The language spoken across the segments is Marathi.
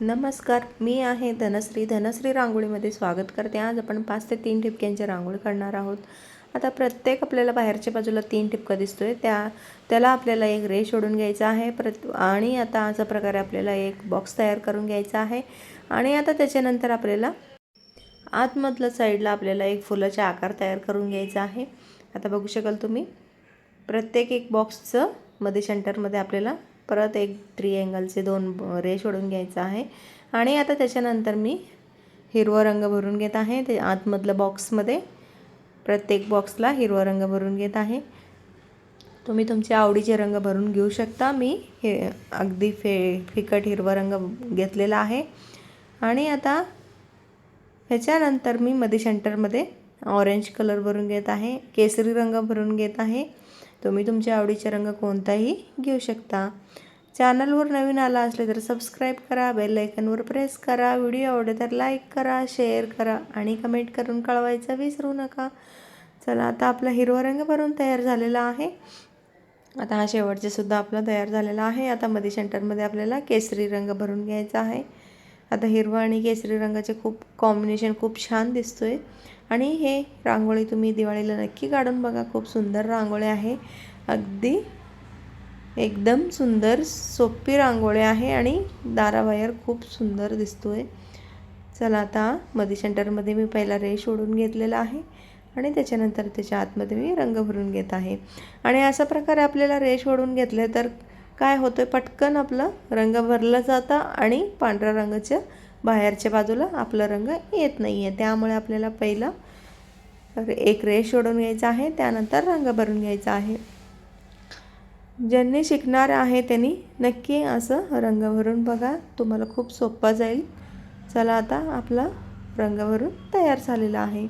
नमस्कार मी आहे धनश्री. धनश्री रांगोळीमध्ये स्वागत करते. आज आपण पाच ते तीन ठिपक्यांची रांगोळी काढणार आहोत. आता प्रत्येक आपल्याला बाहेरच्या बाजूला तीन ठिपका दिसतोय. त्या त्याला आपल्याला एक रेष ओढून घ्यायचा आहे. प्रत आणि आता अशा प्रकारे आपल्याला एक बॉक्स तयार करून घ्यायचा आहे. आणि आता त्याच्यानंतर आपल्याला आतमधलं साईडला आपल्याला एक फुलाचा आकार तयार करून घ्यायचा आहे. आता बघू शकाल तुम्ही प्रत्येक एक बॉक्सचं मध्ये सेंटरमध्ये आपल्याला परत एक ट्रिएंगलचे दोन रेष ओढून घ्यायचं आहे. आणि आता त्याच्यानंतर मी हिरवा रंग भरून घेत आहे. ते आतमधलं बॉक्समध्ये प्रत्येक बॉक्सला हिरवा रंग भरून घेत आहे. तुम्ही तुमच्या आवडीचे रंग भरून घेऊ शकता. मी हे अगदी फे फिकट हिरवा रंग घेतलेला आहे. आणि आता ह्याच्यानंतर मी मध्ये सेंटरमध्ये ऑरेंज कलर भरून घेत आहे. केसरी रंग भरून घेत आहे. तुम्ही तुमच्या आवडीचे रंग कोणताही घेऊ शकता. चॅनलवर नवीन आला असले तर सबस्क्राईब करा बेल आयकनवर प्रेस करा व्हिडिओ आवडले तर लाईक करा शेअर करा आणि कमेंट करून कळवायचं विसरू नका. चला आता आपला हिरवा रंग भरून तयार झालेला आहे. आता हा शेवटचे सुद्धा आपला तयार झालेला आहे. आता मध्ये सेंटरमध्ये आपल्याला केसरी रंग भरून घ्यायचा आहे. आता हिरवा आणि केसरी रंगाचे खूप कॉम्बिनेशन खूप छान दिसतो आहे आणि हे रांगोळी तुम्ही दिवाळीला नक्की काढून बघा. खूप सुंदर रांगोळी आहे. अगदी एकदम सुंदर सोपी रांगोळी आहे आणि दाराबाहेर खूप सुंदर दिसतो आहे चला आता मध्ये सेंटरमध्ये मी पहिला रेश ओढून घेतलेला आहे आणि त्याच्यानंतर त्याच्या आतमध्ये मी रंग भरून घेत आहे. आणि अशा प्रकारे आपल्याला रेश ओढून घेतले तर काय होतं पटकन आपलं रंग भरला जातं आणि पांढऱ्या रंगाच्या बाहेरच्या बाजूला आपला रंग येत नाही आहे त्यामुळे आपल्याला पहिलं एक रेष ओढून घ्यायचा आहे त्यानंतर रंग भरून घ्यायचा आहे. ज्यांनी शिकणार आहे त्यांनी नक्की असं रंग भरून बघा. तुम्हाला खूप सोपा जाईल. चला आता आपला रंग भरून तयार झालेला आहे.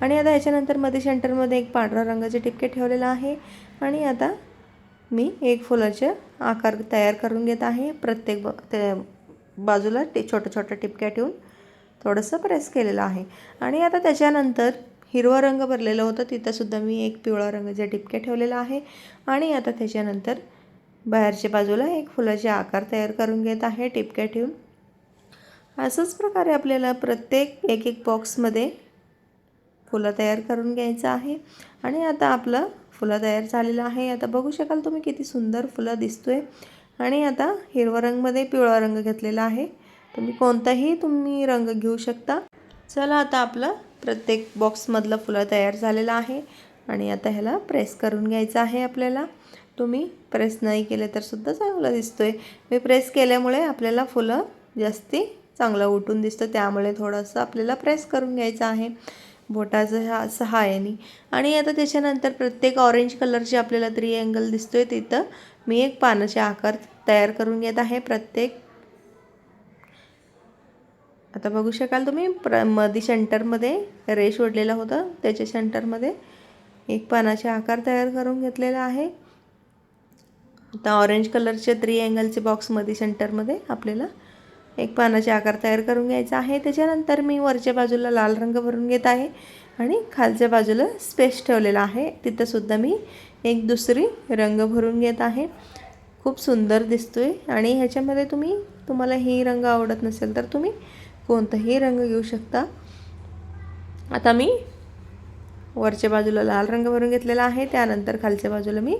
आणि आता ह्याच्यानंतरमध्ये सेंटरमध्ये एक पांढरा रंगाचे टिपके ठेवलेला आहे. आणि आता मी एक फुलाच्या आकार तयार करून घेत आहे. प्रत्येक ब त्या बाजूला टे छोट्या छोट्या टिपक्या ठेवून थोडंसं प्रेस केलेलं आहे. आणि आता त्याच्यानंतर हिरवा रंग भरलेलं होतं. तिथंसुद्धा मी एक पिवळा रंगाचे टिपक्या ठेवलेला आहे. आणि आता त्याच्यानंतर बाहेरच्या बाजूला एक फुलाचे आकार तयार करून घेत आहे. टिपक्या ठेवून. असंच प्रकारे आपल्याला प्रत्येक एक एक बॉक्समध्ये फुलं तयार करून घ्यायचं आहे. आणि आता आपलं फुलं तयार झालेलं आहे. आता बघू शकाल तुम्ही किती सुंदर फुलं दिसतोय. आणि आता हिरवा रंगमध्ये पिवळा रंग घेतलेला आहे. तुम्ही कोणताही तुम्ही रंग घेऊ शकता. चला आता आपलं प्रत्येक बॉक्समधलं फुलं तयार झालेलं आहे. आणि आता ह्याला प्रेस करून घ्यायचं आहे आपल्याला. तुम्ही प्रेस नाही केले तर सुद्धा चांगलं दिसतोय. मी प्रेस केल्यामुळे आपल्याला फुलं जास्ती चांगलं उठून दिसतं. त्यामुळे थोडंसं आपल्याला प्रेस करून घ्यायचं आहे. बोटाचं ह्या सहाय्याने आणि आता त्याच्यानंतर प्रत्येक ऑरेंज कलरचे आपल्याला त्रिअँगल आहे तिथं. मी एक पानाचे आकार तयार करून घेत आहे प्रत्येक. आता बघू शकाल तुम्ही प्रमध्ये सेंटरमध्ये रेश ओढलेला होता त्याच्या सेंटरमध्ये एक पानाचे आकार तयार करून घेतलेला आहे. आता ऑरेंज कलरच्या थ्री अँगलचे बॉक्समध्ये सेंटरमध्ये आपल्याला एक पानाचे आकार तयार करून घ्यायचा आहे. त्याच्यानंतर मी वरच्या बाजूला लाल रंग भरून घेत आहे आणि खालच्या बाजूला स्पेस ठेवलेला आहे. तिथंसुद्धा मी एक दुसरी रंग भरून घेत आहे. खूप सुंदर दिसतो आहे आणि ह्याच्यामध्ये तुम्ही तुम्हाला हे रंग आवडत नसेल तर तुम्ही कोणताही रंग घेऊ शकता. आता मी वरच्या बाजूला लाल रंग भरून घेतलेला आहे. त्यानंतर खालच्या बाजूला मी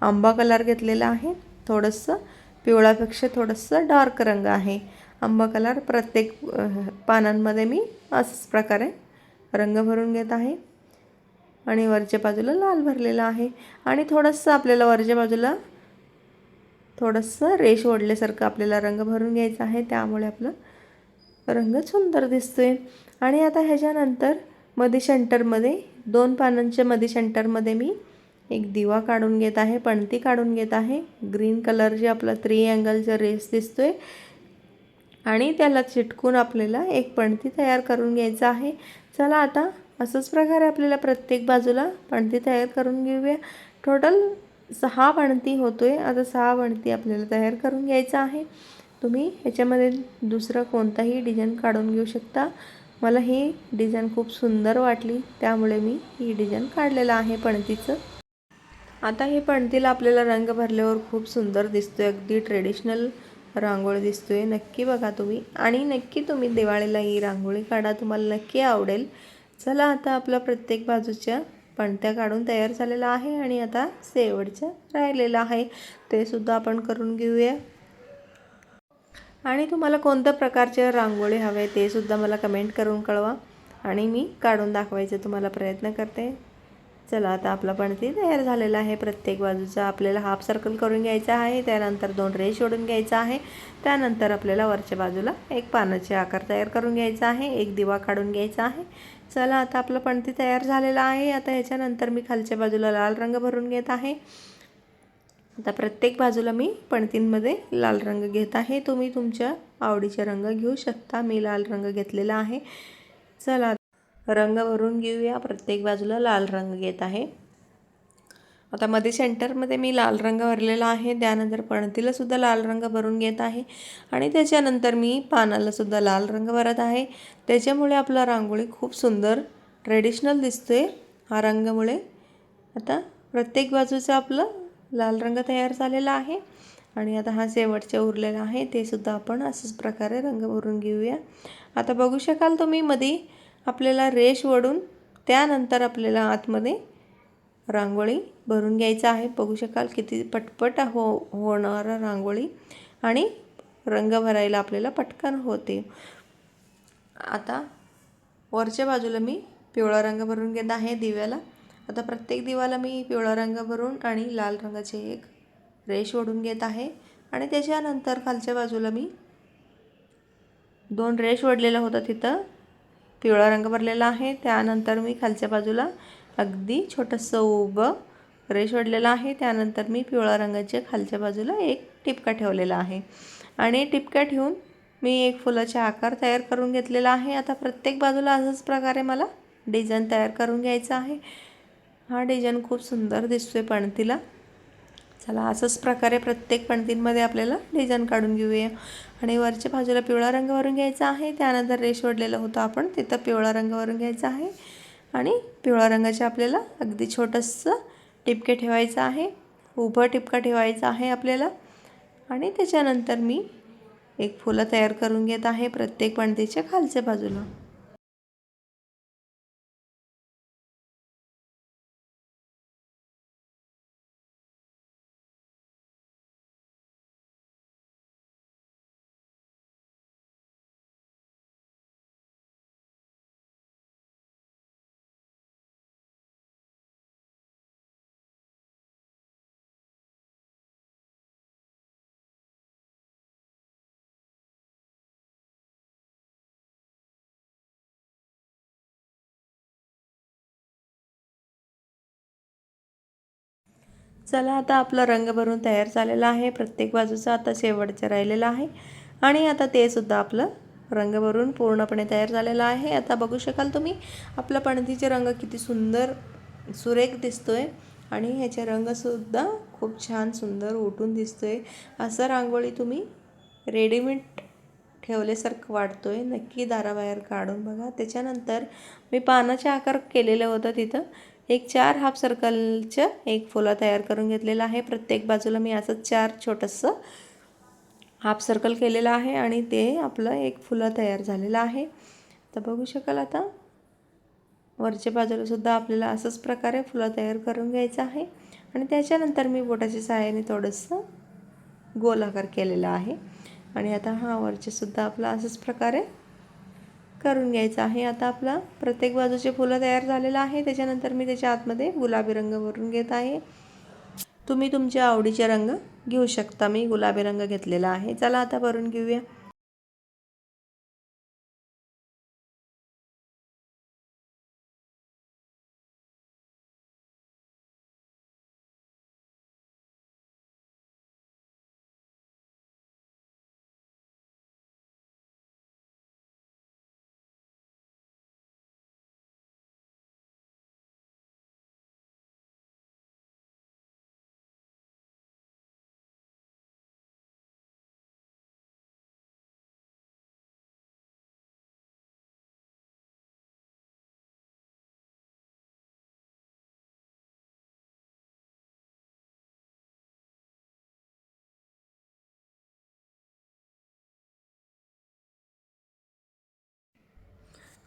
आंबा कलर घेतलेला आहे. थोडंसं पिवळापेक्षा थोडंसं डार्क रंग आहे. आंबा कलर प्रत्येक पानांमध्ये मी असंच प्रकारे रंग भरून घेत आहे. आणि वरच्या बाजूला लाल भरलेला आहे. आणि थोडंसं आपल्याला वरच्या बाजूला थोडंसं रेश ओढल्यासारखं आपल्याला रंग भरून घ्यायचा आहे. त्यामुळे आपलं रंग सुंदर दिसतोय. आणि आता ह्याच्यानंतरमध्ये शेंटरमध्ये दोन पानांच्या मध्ये शेंटरमध्ये मी एक दिवा काढून घेत आहे. पणती काढून घेत आहे. ग्रीन कलर जे आपला थ्री अँगलचा रेस दिसतोय. आणि त्याला चिटकून आपल्याला एक पणती तयार करून घ्यायचं आहे. चला आता असंच प्रकारे आपल्याला प्रत्येक बाजूला पणती तयार करून घेऊया. टोटल सहा पणती आहे आता सहा पणती आपल्याला तयार करून घ्यायचं आहे. तुम्ही ह्याच्यामध्ये दुसरं कोणताही डिझाईन काढून घेऊ शकता. मला ही डिझाईन खूप सुंदर वाटली. त्यामुळे मी ही डिझाईन काढलेलं आहे पणतीचं. आता हे पणतीला आपल्याला रंग भरल्यावर खूप सुंदर दिसतो अगदी ट्रेडिशनल रांगोळी दिसतोय नक्की बघा तुम्ही. आणि नक्की तुम्ही दिवाळीला ही रांगोळी काढा तुम्हाला नक्की आवडेल. चला आता आपला प्रत्येक बाजूच्या पणत्या काढून तयार झालेला आहे आणि आता शेवटच्या राहिलेलं आहे. ते सुद्धा आपण करून घेऊया. आणि तुम्हाला कोणत्या प्रकारचे रांगोळी हवे ते सुद्धा मला कमेंट करून कळवा. आणि मी काढून दाखवायचा तुम्हाला प्रयत्न करते. चला आता आपला पणती तयार झालेला आहे. प्रत्येक बाजूचा आपल्याला हाफ सर्कल करून घ्यायचा आहे. त्यानंतर दोन रेश ओढून घ्यायचा आहे. त्यानंतर आपल्याला वरच्या बाजूला एक पानाचे आकार तयार करून घ्यायचा आहे. एक दिवा काढून घ्यायचा आहे. चला आता आपलं पणती तयार झालेला आहे. आता ह्याच्यानंतर मी खालच्या बाजूला लाल रंग भरून घेत आहे. आता प्रत्येक बाजूला मी पणतींमध्ये लाल रंग घेत आहे. तुम्ही तुमच्या आवडीचे रंग घेऊ शकता. मी लाल रंग घेतलेला आहे. चला रंग भरून घेऊया. प्रत्येक बाजूला लाल रंग घेत आहे. आता मध्ये सेंटरमध्ये मी लाल रंग भरलेला आहे. त्यानंतर पणतीला सुद्धा लाल रंग भरून घेत आहे. आणि त्याच्यानंतर मी पानाला सुद्धा लाल रंग भरत आहे. त्याच्यामुळे आपला रांगोळी खूप सुंदर ट्रेडिशनल दिसतोय. हा रंगामुळे आता प्रत्येक बाजूचं आपलं लाल रंग तयार झालेला आहे. आणि आता हा शेवटचा उरलेला आहे. ते सुद्धा आपण असंच प्रकारे रंग भरून घेऊया. आता बघू शकाल तुम्ही मध्ये आपल्याला रेश वडून त्यानंतर आपल्याला आतमध्ये रांगोळी भरून घ्यायचं आहे. बघू शकाल किती पटपट हो होणारं रांगोळी आणि रंग भरायला आपल्याला पटकन होते. आता वरच्या बाजूला मी पिवळा रंग भरून घेत आहे दिव्याला. आता प्रत्येक दिवाला मी पिवळा रंग भरून आणि लाल रंगाचे एक रेश ओढून घेत आहे. आणि त्याच्यानंतर खालच्या बाजूला मी दोन रेश ओढलेला होता तिथं. पिवळा रंग भरलेला आहे. त्यानंतर मी खालच्या बाजूला अगदी छोटंसं उभं रेश ओढलेलं आहे. त्यानंतर मी पिवळा रंगाच्या खालच्या बाजूला एक टिपका ठेवलेला आहे. आणि टिपका ठेवून मी एक फुलाचा आकार तयार करून घेतलेला आहे. आता प्रत्येक बाजूला असंच प्रकारे मला डिझाईन तयार करून घ्यायचं आहे. हा डिझाईन खूप सुंदर दिसतोय पणतीला. चला असंच प्रकारे प्रत्येक पणतींमध्ये आपल्याला डिझाईन काढून घेऊया. आणि वरच्या बाजूला पिवळा रंग वरून घ्यायचा आहे. त्यानंतर रेश ओढलेलं होतं आपण. तिथं पिवळा रंग वरून घ्यायचा आहे. आणि पिवळा रंगाचे आपल्याला अगदी छोटंसं टिपके ठेवायचं आहे. उभं टिपका ठेवायचा आहे आपल्याला. आणि त्याच्यानंतर मी एक फुलं तयार करून घेत आहे प्रत्येक पणतीच्या खालच्या बाजूला. चला आता आपला रंग भरून तयार झालेला आहे. प्रत्येक बाजूचा आता शेवटचं राहिलेलं आहे. आणि आता ते सुद्धा आपलं रंग भरून पूर्णपणे तयार झालेला आहे. आता बघू शकाल तुम्ही आपला पणतीचे रंग किती सुंदर सुरेख दिसतोय. आणि ह्याचे रंगसुद्धा खूप छान सुंदर उठून दिसतोय. असं रांगोळी तुम्ही रेडीमेड ठेवल्यासारखं वाटतो आहे नक्की दाराबाहेर काढून बघा. त्याच्यानंतर मी पानाचे आकार केलेलं होतं तिथं. एक चार हाफ सर्कलचं एक फुलं तयार करून घेतलेलं आहे. प्रत्येक बाजूला मी असं चार छोटंसं हाफ सर्कल केलेलं आहे आणि ते आपलं एक फुलं तयार झालेलं आहे. तर बघू शकाल आता. वरच्या बाजूलासुद्धा आपल्याला असंच प्रकारे फुलं तयार करून घ्यायचं आहे. आणि त्याच्यानंतर मी बोटाच्या सहाय्याने थोडंसं गोलाकार केलेला आहे. आणि आता हा वरचेसुद्धा आपला असंच प्रकारे करून घ्यायचं आहे. आता आपला प्रत्येक बाजूचे फुलं तयार झालेलं आहे. त्याच्यानंतर मी त्याच्या आतमध्ये गुलाबी रंग भरून घेत आहे. तुम्ही तुमच्या आवडीचे रंग घेऊ शकता. मी गुलाबी रंग घेतलेला आहे. चला आता भरून घेऊया.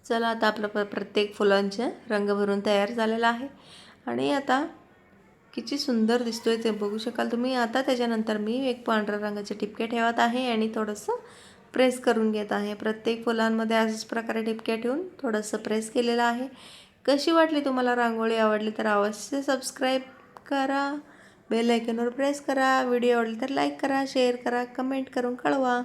चला आता आपलं प प्रत्येक फुलांचे रंग भरून तयार झालेला आहे. आणि आता किती सुंदर दिसतो आहे ते बघू शकाल तुम्ही. आता त्याच्यानंतर मी एक पांढऱ्या रंगाचे ठिपके ठेवत आहे आणि थोडंसं प्रेस करून घेत आहे. प्रत्येक फुलांमध्ये अशाच प्रकारे ठिपक्या ठेवून थोडंसं प्रेस केलेलं आहे. कशी वाटली तुम्हाला रांगोळी? आवडली तर अवश्य सबस्क्राईब करा. बेल आयकनवर प्रेस करा. व्हिडिओ आवडली तर लाईक करा शेअर करा कमेंट करून कळवा.